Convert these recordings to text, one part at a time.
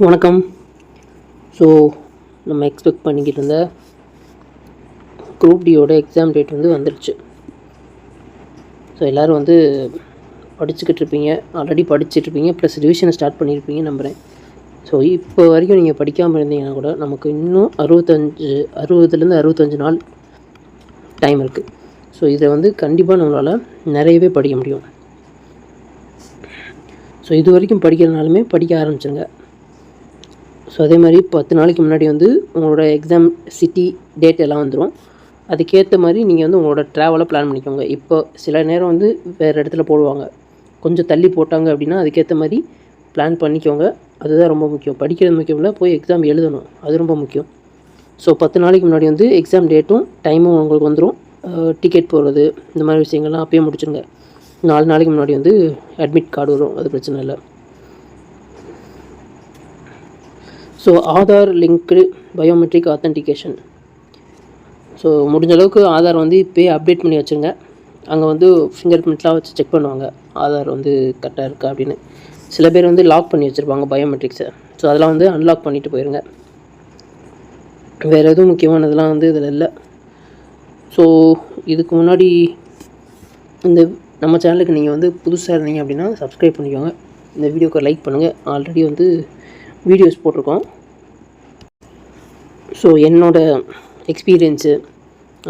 வணக்கம். ஸோ நம்ம எக்ஸ்பெக்ட் பண்ணிக்கிட்டு இருந்த குரூப் டியோட எக்ஸாம் டேட் வந்து வந்துருச்சு. ஸோ எல்லோரும் வந்து படிச்சுக்கிட்டு இருப்பீங்க. ஆல்ரெடி படிச்சுட்ருப்பீங்க ப்ளஸ் ரிவிஷனை ஸ்டார்ட் பண்ணியிருப்பீங்க நம்புகிறேன் ஸோ இப்போ வரைக்கும் நீங்கள் படிக்காமல் இருந்தீங்கன்னா கூட நமக்கு இன்னும் அறுபத்தஞ்சு அறுபதுலேருந்து அறுபத்தஞ்சு நாள் டைம் இருக்குது ஸோ இதை வந்து கண்டிப்பாக நம்மளால் நிறையவே படிக்க முடியும். ஸோ இது வரைக்கும் படிக்கிறனாலுமே படிக்க ஆரம்பிச்சிருங்க. ஸோ அதே மாதிரி பத்து நாளைக்கு முன்னாடி வந்து உங்களோட எக்ஸாம் சிட்டி டேட் எல்லாம் வந்துடும் அதுக்கேற்ற மாதிரி நீங்கள் வந்து உங்களோட ட்ராவலை பிளான் பண்ணிக்கோங்க. இப்போ சில நேரம் வந்து வேறு இடத்துல போடுவாங்க. கொஞ்சம் தள்ளி போட்டாங்க அப்படின்னா அதுக்கேற்ற மாதிரி பிளான் பண்ணிக்கோங்க. அதுதான் ரொம்ப முக்கியம். படிக்கிறது முக்கியம் இல்லை போய் எக்ஸாம் எழுதணும். அது ரொம்ப முக்கியம். ஸோ பத்து நாளைக்கு முன்னாடி வந்து எக்ஸாம் டேட்டும் டைமும் உங்களுக்கு வந்துடும் டிக்கெட் போடுறது இந்த மாதிரி விஷயங்கள்லாம் அப்பயே முடிச்சுருங்க. நாலு நாளைக்கு முன்னாடி வந்து அட்மிட் கார்டு வரும். அது பிரச்சனை இல்லை. So Aadhaar linked biometric authentication so முடிஞ்ச அளவுக்கு ஆதார் வந்து இப்போயே அப்டேட் பண்ணி வச்சுருங்க. அங்கே வந்து ஃபிங்கர் பிரிண்ட்லாம் வச்சு செக் பண்ணுவாங்க. ஆதார் வந்து கரெக்டாக இருக்கா அப்படின்னு. சில பேர் வந்து லாக் பண்ணி வச்சுருப்பாங்க பயோமெட்ரிக்ஸை ஸோ அதெல்லாம் வந்து அன்லாக் பண்ணிவிட்டு போயிருங்க. வேறு எதுவும் முக்கியமானதெல்லாம் வந்து இதில் இல்லை. ஸோ இதுக்கு முன்னாடி இந்த நம்ம சேனலுக்கு நீங்கள் வந்து புதுசாக இருந்தீங்க அப்படின்னா சப்ஸ்கிரைப் பண்ணிக்கோங்க. இந்த வீடியோக்கு லைக் பண்ணுங்கள் ஆல்ரெடி வந்து வீடியோஸ் போட்டிருக்கோம். ஸோ என்னோடய எக்ஸ்பீரியன்ஸு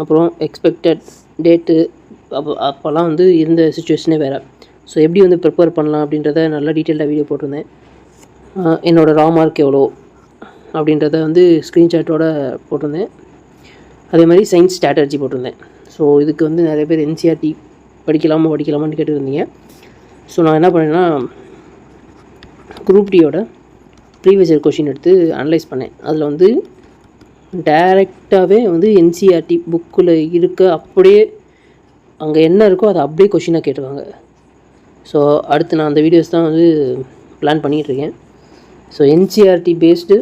அப்புறம் எக்ஸ்பெக்டட் டேட்டு அப்போ அப்போல்லாம் வந்து இருந்த சுச்சுவேஷனே வேறு. ஸோ எப்படி வந்து ப்ரிப்பேர் பண்ணலாம் அப்படின்றத நல்லா டீட்டெயிலாக வீடியோ போட்டிருந்தேன். என்னோடய ரா மார்க் எவ்வளோ அப்படின்றத வந்து ஸ்க்ரீன்ஷாட்டோட போட்டிருந்தேன். அதே மாதிரி சயின்ஸ் ஸ்ட்ராட்டஜி போட்டிருந்தேன். ஸோ இதுக்கு வந்து நிறைய பேர் என்சிஆர்டி படிக்கலாமா படிக்கலாமான்னு கேட்டுருந்தீங்க. ஸோ நான் என்ன பண்ணேன்னா குரூப் டியோட ப்ரீவியஸ் இயர் கொஷின் எடுத்து அனலைஸ் பண்ணேன். அதில் வந்து டைரெக்டாகவே வந்து என்சிஆர்டி புக்கில் இருக்க அப்படியே அங்கே என்ன இருக்கோ அதை அப்படியே கொஷினாக கேட்டுருக்காங்க ஸோ அடுத்து நான் அந்த வீடியோஸ் தான் வந்து பிளான் பண்ணிகிட்ருக்கேன் so NCERT based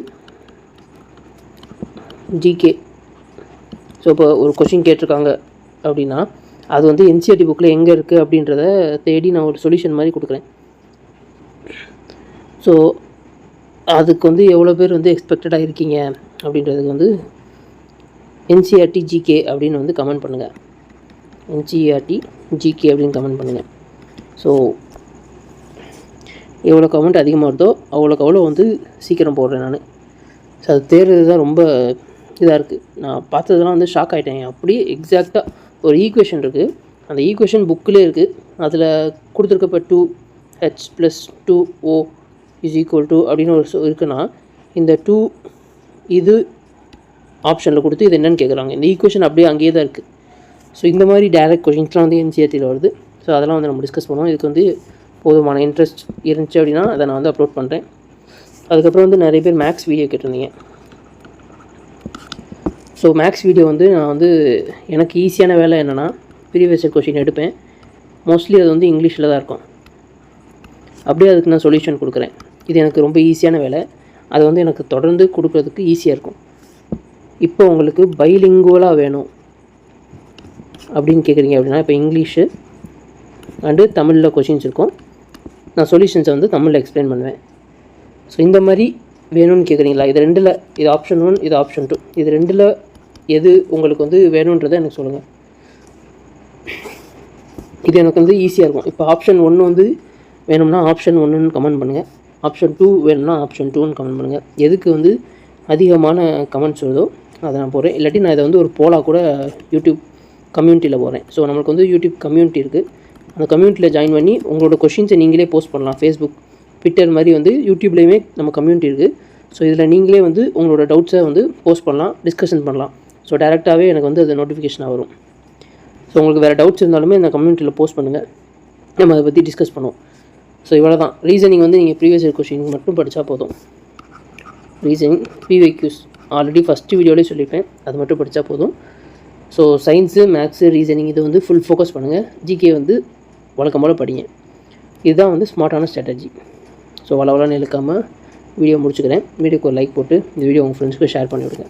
GK so இப்போ ஒரு கொஷின் கேட்டிருக்காங்க அப்படின்னா அது வந்து என்சிஆர்டி புக்கில் எங்கே இருக்குது அப்படின்றத தேடி நான் ஒரு சொல்யூஷன் மாதிரி கொடுக்குறேன். ஸோ அதுக்கு வந்து எவ்வளோ பேர் வந்து எக்ஸ்பெக்டடாக இருக்கீங்க அப்படின்றதுக்கு வந்து என்சிஆர்டி ஜிகே அப்படின்னு வந்து கமெண்ட் பண்ணுங்கள் என்சிஆர்டி ஜிகே அப்படின்னு கமெண்ட் பண்ணுங்கள் ஸோ எவ்வளோ கமெண்ட் அதிகமாக இருந்தோ அவ்வளோக்கு அவ்வளோ வந்து சீக்கிரம் போடுறேன் நான். ஸோ அது தேர்றது தான் ரொம்ப இதாக இருக்குது நான் பார்த்ததெல்லாம் வந்து ஷாக் ஆகிட்டேன் அப்படியே எக்ஸாக்டாக ஒரு ஈக்குவேஷன் இருக்குது அந்த ஈக்குவேஷன் புக்கிலே இருக்குது அதில் கொடுத்துருக்கப்ப two H plus two O is equal to அப்படின்னு ஒரு இருக்குன்னா இந்த டூ இது ஆப்ஷனில் கொடுத்து இது என்னென்னு கேட்குறாங்க இந்த ஈக்குவேஷன் அப்படியே அங்கேயே தான் இருக்குது ஸோ இந்த மாதிரி டேரக்ட் கொஷின்ஸ்லாம் வந்து என்சிஆர்டியில் வருது. ஸோ அதெல்லாம் வந்து நம்ம டிஸ்கஸ் பண்ணுவோம். இதுக்கு வந்து போதுமான இன்ட்ரெஸ்ட் இருந்துச்சு அப்படின்னா அதை நான் வந்து அப்லோட் பண்ணுறேன் அதுக்கப்புறம் வந்து நிறைய பேர் மேக்ஸ் வீடியோ கேட்டிருந்தீங்க. ஸோ மேக்ஸ் வீடியோ வந்து நான் வந்து எனக்கு ஈஸியான வேலை என்னென்னா ப்ரீவியஸ் கொஷின் எடுப்பேன். மோஸ்ட்லி அது வந்து இங்கிலீஷில் தான் இருக்கும். அப்படியே அதுக்கு நான் சொல்யூஷன் கொடுக்குறேன். இது எனக்கு ரொம்ப ஈஸியான வேலை. அது வந்து எனக்கு தொடர்ந்து கொடுக்குறதுக்கு ஈஸியாக இருக்கும். இப்போ உங்களுக்கு பைலிங்குவலாக வேணும். அப்படின்னு கேட்குறீங்க அப்படின்னா இப்போ இங்கிலீஷு அண்டு தமிழில் கொஷின்ஸ் இருக்கும். நான் சொல்யூஷன்ஸை வந்து தமிழில் எக்ஸ்பிளைன் பண்ணுவேன். ஸோ இந்த மாதிரி வேணும்னு கேட்குறீங்களா இது ரெண்டில் இது ஆப்ஷன் ஒன் இது ஆப்ஷன் டூ இது ரெண்டில் எது உங்களுக்கு வந்து வேணுன்றதை எனக்கு சொல்லுங்கள் இது எனக்கு வந்து ஈஸியாக இருக்கும். இப்போ ஆப்ஷன் ஒன்று வந்து வேணும்னா ஆப்ஷன் ஒன்றுன்னு கமெண்ட் பண்ணுங்கள் ஆப்ஷன் டூ வேணும்னா ஆப்ஷன் டூன்னு கமெண்ட் பண்ணுங்கள் எதுக்கு வந்து அதிகமான கமெண்ட்ஸ் வருதோ அதை நான் போகிறேன் இல்லாட்டி நான் இதை வந்து ஒரு போலாக கூட யூடியூப் கம்யூனிட்டியில் போகிறேன் ஸோ நம்மளுக்கு வந்து யூடியூப் கம்யூனிட்டி இருக்குது அந்த கம்யூனிட்டியில் ஜாயின் பண்ணி உங்களோட கொஷின்ஸை நீங்களே போஸ்ட் பண்ணலாம். ஃபேஸ்புக் ட்விட்டர் மாதிரி வந்து யூடியூப்லேயுமே நம்ம கம்யூனிட்டி இருக்குது ஸோ இதில் நீங்களே வந்து உங்களோட டவுட்ஸை வந்து போஸ்ட் பண்ணலாம் டிஸ்கஷன் பண்ணலாம். ஸோ டேரெக்டாகவே எனக்கு வந்து அது நோட்டிஃபிகேஷனாக வரும். ஸோ உங்களுக்கு வேறு டவுட்ஸ் இருந்தாலுமே இந்த கம்யூனிட்டியில் போஸ்ட் பண்ணுங்கள் நம்ம அதை பற்றி டிஸ்கஸ் பண்ணுவோம். ஸோ இவ்வளோ தான் ரீசனிங் வந்து நீங்கள் ப்ரீவியஸ் இயர் கொஷின் மட்டும் படித்தா போதும். ரீசனிங் பிவைக்யூஸ் ஆல்ரெடி ஃபஸ்ட்டு வீடியோலேயே சொல்லியிருப்பேன். அது மட்டும் படித்தா போதும். ஸோ சயின்ஸு மேக்ஸு ரீசனிங் இது வந்து ஃபுல் ஃபோக்கஸ் பண்ணுங்கள் ஜிகே வந்து வழக்கம் போல் படிங்க. இதுதான் வந்து ஸ்மார்ட்டான ஸ்ட்ராட்டஜி ஸோ வளவலன்னு இழுக்காமல் வீடியோ முடிச்சுக்கிறேன். வீடியோக்கு ஒரு லைக் போட்டு இந்த வீடியோ உங்கள் ஃப்ரெண்ட்ஸ்க்கு ஷேர் பண்ணிவிடுங்க.